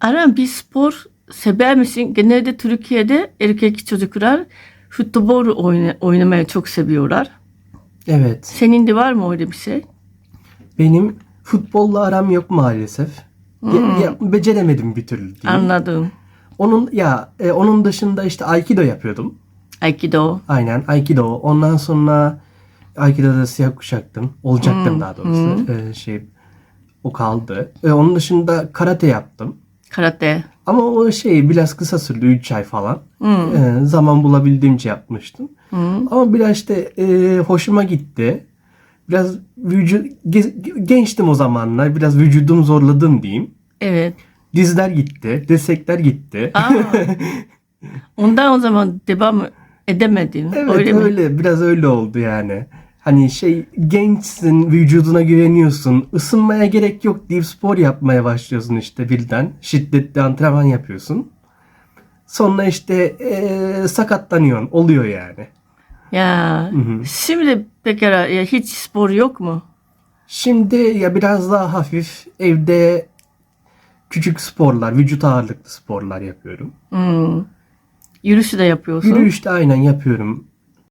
Aran bir spor sever misin? Genelde Türkiye'de erkek çocuklar futbol oyna- oynamaya çok seviyorlar. Evet. Senin de var mı öyle bir şey? Benim futbolla aram yok maalesef. Ya- ya- beceremedim bir türlü diyeyim. Anladım. Onun ya e, onun dışında işte Aikido yapıyordum. Aikido. Aynen Aikido. Ondan sonra Aikido'da siyah kuşaktım. Olacaktım daha doğrusu. E, şey o kaldı. E, onun dışında karate yaptım. Karate. Ama o şey biraz kısa sürdü 3 ay falan. E, zaman bulabildiğimce yapmıştım. Ama biraz işte e, hoşuma gitti. Biraz vücut ge- gençtim o zamanlar. Biraz vücudumu zorladım diyeyim. Evet. Dizler gitti, dirsekler gitti. Aa. Ondan o zaman devam edemedin. Evet öyle öyle, mi? biraz öyle oldu yani. Hani şey gençsin, vücuduna güveniyorsun, ısınmaya gerek yok deyip spor yapmaya başlıyorsun işte birden. Şiddetli antrenman yapıyorsun. Sonra işte eee, sakatlanıyorsun, oluyor yani. Ya. Şimdi pekala ya hiç spor yok mu? Şimdi ya biraz daha hafif evde küçük sporlar, vücut ağırlıklı sporlar yapıyorum. Hmm. Yürüyüş de yapıyorsun. Yürüyüşte aynen yapıyorum.